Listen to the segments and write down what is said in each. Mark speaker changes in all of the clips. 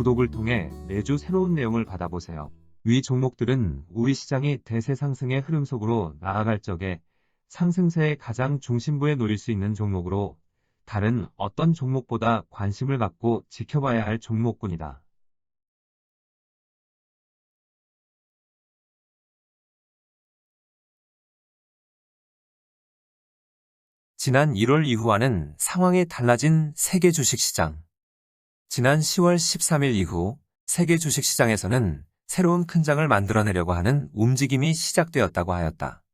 Speaker 1: 구독을 통해 매주 새로운 내용을 받아보세요. 위 종목들은 우리 시장이 대세 상승의 흐름 속으로 나아갈 적에 상승세의 가장 중심부에 놓일 수 있는 종목으로 다른 어떤 종목보다 관심을 갖고 지켜봐야 할 종목군이다.
Speaker 2: 지난 1월 이후와는 상황이 달라진 세계 주식시장. 지난 10월 13일 이후 세계 주식시장에서는 새로운 큰 장을 만들어내려고 하는 움직임이 시작되었다고 하였다.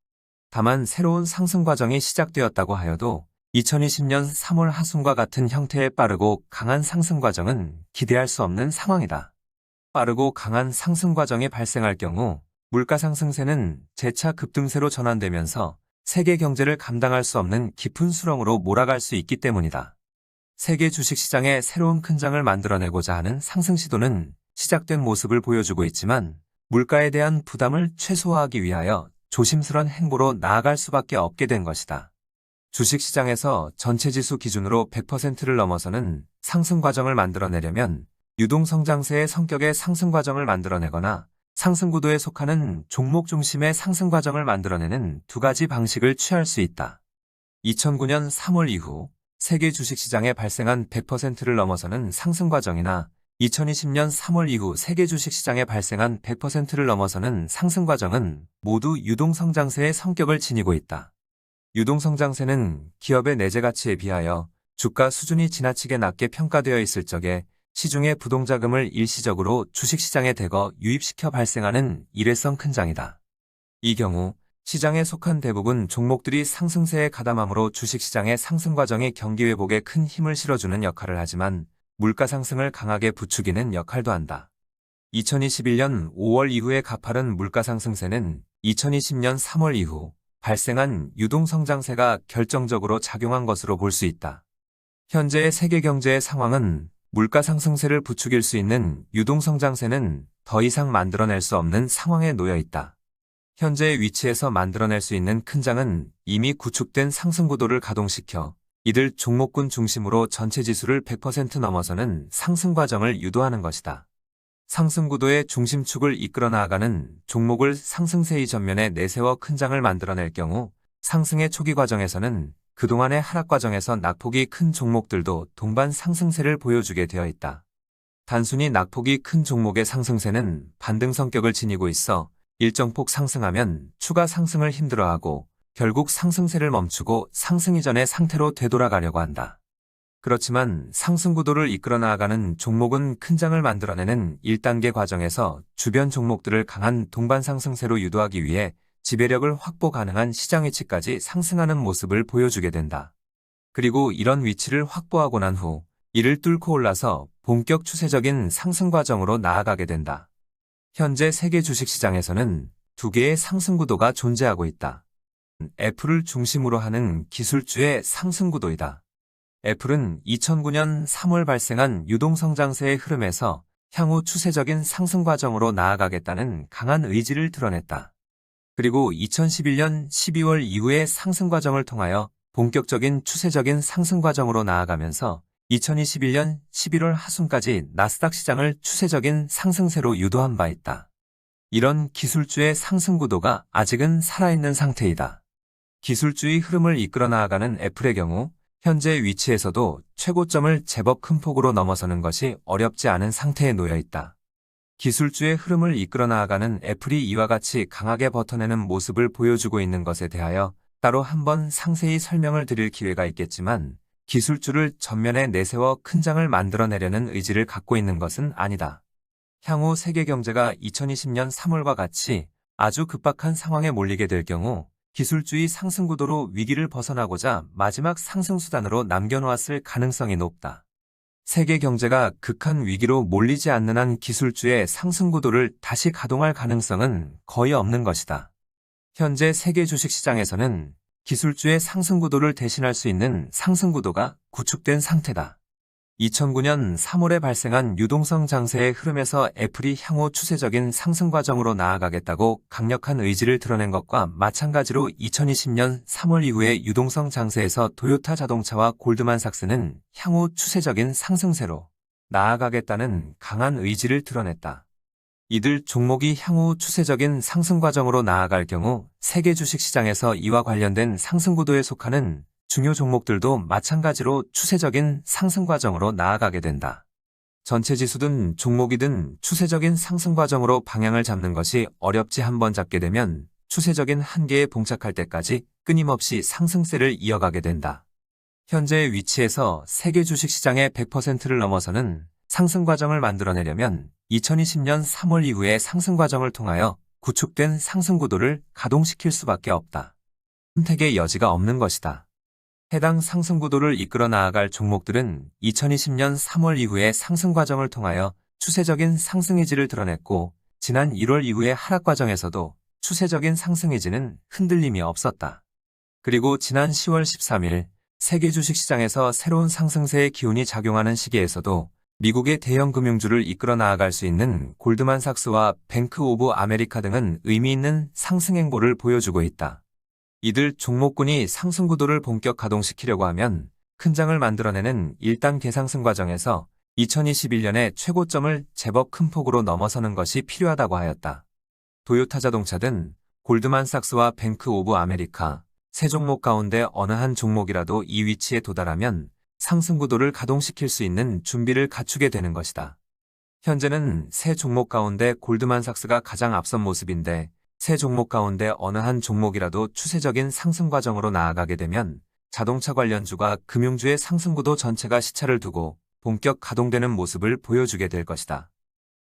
Speaker 2: 다만 새로운 상승 과정이 시작되었다고 하여도 2020년 3월 하순과 같은 형태의 빠르고 강한 상승 과정은 기대할 수 없는 상황이다. 빠르고 강한 상승 과정이 발생할 경우 물가 상승세는 재차 급등세로 전환되면서 세계 경제를 감당할 수 없는 깊은 수렁으로 몰아갈 수 있기 때문이다. 세계 주식시장에 새로운 큰 장을 만들어내고자 하는 상승 시도는 시작된 모습을 보여주고 있지만 물가에 대한 부담을 최소화하기 위하여 조심스런 행보로 나아갈 수밖에 없게 된 것이다. 주식시장에서 전체 지수 기준으로 100%를 넘어서는 상승 과정을 만들어내려면 유동성장세의 성격의 상승 과정을 만들어내거나 상승 구도에 속하는 종목 중심의 상승 과정을 만들어내는 두 가지 방식을 취할 수 있다. 2009년 3월 이후 세계 주식시장에 발생한 100%를 넘어서는 상승 과정이나 2020년 3월 이후 세계 주식시장에 발생한 100%를 넘어서는 상승 과정은 모두 유동성장세의 성격을 지니고 있다. 유동성장세는 기업의 내재 가치에 비하여 주가 수준이 지나치게 낮게 평가되어 있을 적에 시중의 부동자금을 일시적으로 주식시장에 대거 유입시켜 발생하는 일회성 큰 장이다. 이 경우 시장에 속한 대부분 종목들이 상승세에 가담함으로 주식시장의 상승 과정이 경기 회복에 큰 힘을 실어주는 역할을 하지만 물가 상승을 강하게 부추기는 역할도 한다. 2021년 5월 이후의 가파른 물가 상승세는 2020년 3월 이후 발생한 유동성장세가 결정적으로 작용한 것으로 볼 수 있다. 현재의 세계 경제의 상황은 물가 상승세를 부추길 수 있는 유동성장세는 더 이상 만들어낼 수 없는 상황에 놓여 있다. 현재의 위치에서 만들어낼 수 있는 큰 장은 이미 구축된 상승 구도를 가동시켜 이들 종목군 중심으로 전체 지수를 100% 넘어서는 상승 과정을 유도하는 것이다. 상승 구도의 중심축을 이끌어 나아가는 종목을 상승세의 전면에 내세워 큰 장을 만들어낼 경우 상승의 초기 과정에서는 그동안의 하락 과정에서 낙폭이 큰 종목들도 동반 상승세를 보여주게 되어 있다. 단순히 낙폭이 큰 종목의 상승세는 반등 성격을 지니고 있어 일정 폭 상승하면 추가 상승을 힘들어하고 결국 상승세를 멈추고 상승 이전의 상태로 되돌아가려고 한다. 그렇지만 상승 구도를 이끌어 나아가는 종목은 큰 장을 만들어내는 1단계 과정에서 주변 종목들을 강한 동반 상승세로 유도하기 위해 지배력을 확보 가능한 시장 위치까지 상승하는 모습을 보여주게 된다. 그리고 이런 위치를 확보하고 난 후 이를 뚫고 올라서 본격 추세적인 상승 과정으로 나아가게 된다. 현재 세계 주식시장에서는 두 개의 상승 구도가 존재하고 있다. 애플을 중심으로 하는 기술주의 상승 구도이다. 애플은 2009년 3월 발생한 유동성장세의 흐름에서 향후 추세적인 상승 과정으로 나아가겠다는 강한 의지를 드러냈다. 그리고 2011년 12월 이후의 상승 과정을 통하여 본격적인 추세적인 상승 과정으로 나아가면서 2021년 11월 하순까지 나스닥 시장을 추세적인 상승세로 유도한 바 있다. 이런 기술주의 상승 구도가 아직은 살아있는 상태이다. 기술주의 흐름을 이끌어 나아가는 애플의 경우 현재 위치에서도 최고점을 제법 큰 폭으로 넘어서는 것이 어렵지 않은 상태에 놓여 있다. 기술주의 흐름을 이끌어 나아가는 애플이 이와 같이 강하게 버텨내는 모습을 보여주고 있는 것에 대하여 따로 한번 상세히 설명을 드릴 기회가 있겠지만 기술주를 전면에 내세워 큰 장을 만들어내려는 의지를 갖고 있는 것은 아니다. 향후 세계 경제가 2020년 3월과 같이 아주 급박한 상황에 몰리게 될 경우 기술주의 상승 구도로 위기를 벗어나고자 마지막 상승 수단으로 남겨놓았을 가능성이 높다. 세계 경제가 극한 위기로 몰리지 않는 한 기술주의 상승 구도를 다시 가동할 가능성은 거의 없는 것이다. 현재 세계 주식시장에서는 기술주의 상승 구도를 대신할 수 있는 상승 구도가 구축된 상태다. 2009년 3월에 발생한 유동성 장세의 흐름에서 애플이 향후 추세적인 상승 과정으로 나아가겠다고 강력한 의지를 드러낸 것과 마찬가지로 2020년 3월 이후의 유동성 장세에서 도요타 자동차와 골드만삭스는 향후 추세적인 상승세로 나아가겠다는 강한 의지를 드러냈다. 이들 종목이 향후 추세적인 상승 과정으로 나아갈 경우 세계 주식 시장에서 이와 관련된 상승 구도에 속하는 중요 종목들도 마찬가지로 추세적인 상승 과정으로 나아가게 된다. 전체 지수든 종목이든 추세적인 상승 과정으로 방향을 잡는 것이 어렵지 한번 잡게 되면 추세적인 한계에 봉착할 때까지 끊임없이 상승세를 이어가게 된다. 현재의 위치에서 세계 주식 시장의 100%를 넘어서는 상승 과정을 만들어내려면 2020년 3월 이후의 상승 과정을 통하여 구축된 상승 구도를 가동시킬 수밖에 없다. 선택의 여지가 없는 것이다. 해당 상승 구도를 이끌어 나아갈 종목들은 2020년 3월 이후의 상승 과정을 통하여 추세적인 상승 의지를 드러냈고 지난 1월 이후의 하락 과정에서도 추세적인 상승 의지는 흔들림이 없었다. 그리고 지난 10월 13일 세계 주식시장에서 새로운 상승세의 기운이 작용하는 시기에서도 미국의 대형 금융주를 이끌어 나아갈 수 있는 골드만삭스와 뱅크 오브 아메리카 등은 의미 있는 상승 행보를 보여주고 있다. 이들 종목군이 상승 구도를 본격 가동시키려고 하면 큰 장을 만들어내는 1단 개상승 과정에서 2021년의 최고점을 제법 큰 폭으로 넘어서는 것이 필요하다고 하였다. 도요타 자동차 등 골드만삭스와 뱅크 오브 아메리카 세 종목 가운데 어느 한 종목이라도 이 위치에 도달하면 상승 구도를 가동시킬 수 있는 준비를 갖추게 되는 것이다. 현재는 세 종목 가운데 골드만삭스가 가장 앞선 모습인데 세 종목 가운데 어느 한 종목이라도 추세적인 상승 과정으로 나아가게 되면 자동차 관련주가 금융주의 상승 구도 전체가 시차를 두고 본격 가동되는 모습을 보여주게 될 것이다.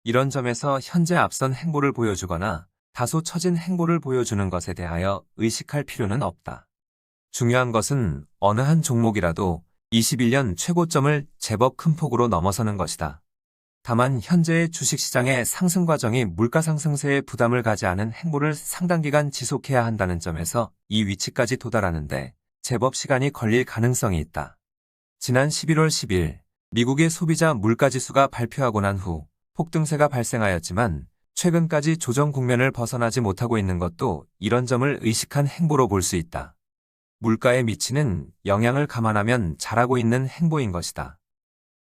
Speaker 2: 이런 점에서 현재 앞선 행보를 보여주거나 다소 처진 행보를 보여주는 것에 대하여 의식할 필요는 없다. 중요한 것은 어느 한 종목이라도 21년 최고점을 제법 큰 폭으로 넘어서는 것이다. 다만 현재의 주식시장의 상승 과정이 물가 상승세에 부담을 가지 않은 행보를 상당 기간 지속해야 한다는 점에서 이 위치까지 도달하는데 제법 시간이 걸릴 가능성이 있다. 지난 11월 10일 미국의 소비자 물가지수가 발표하고 난 후 폭등세가 발생하였지만 최근까지 조정 국면을 벗어나지 못하고 있는 것도 이런 점을 의식한 행보로 볼 수 있다. 물가에 미치는 영향을 감안하면 잘하고 있는 행보인 것이다.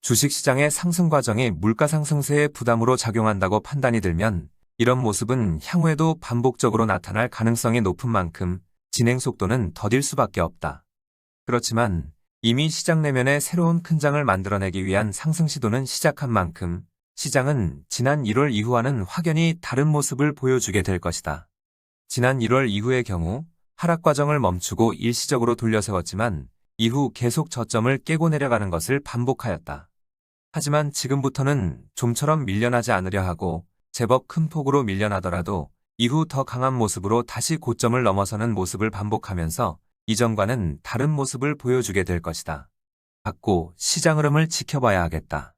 Speaker 2: 주식시장의 상승 과정이 물가 상승세의 부담으로 작용한다고 판단이 들면 이런 모습은 향후에도 반복적으로 나타날 가능성이 높은 만큼 진행 속도는 더딜 수밖에 없다. 그렇지만 이미 시장 내면에 새로운 큰 장을 만들어내기 위한 상승 시도는 시작한 만큼 시장은 지난 1월 이후와는 확연히 다른 모습을 보여주게 될 것이다. 지난 1월 이후의 경우 하락 과정을 멈추고 일시적으로 돌려세웠지만 이후 계속 저점을 깨고 내려가는 것을 반복하였다. 하지만 지금부터는 좀처럼 밀려나지 않으려 하고 제법 큰 폭으로 밀려나더라도 이후 더 강한 모습으로 다시 고점을 넘어서는 모습을 반복하면서 이전과는 다른 모습을 보여주게 될 것이다. 받고 시장 흐름을 지켜봐야 하겠다.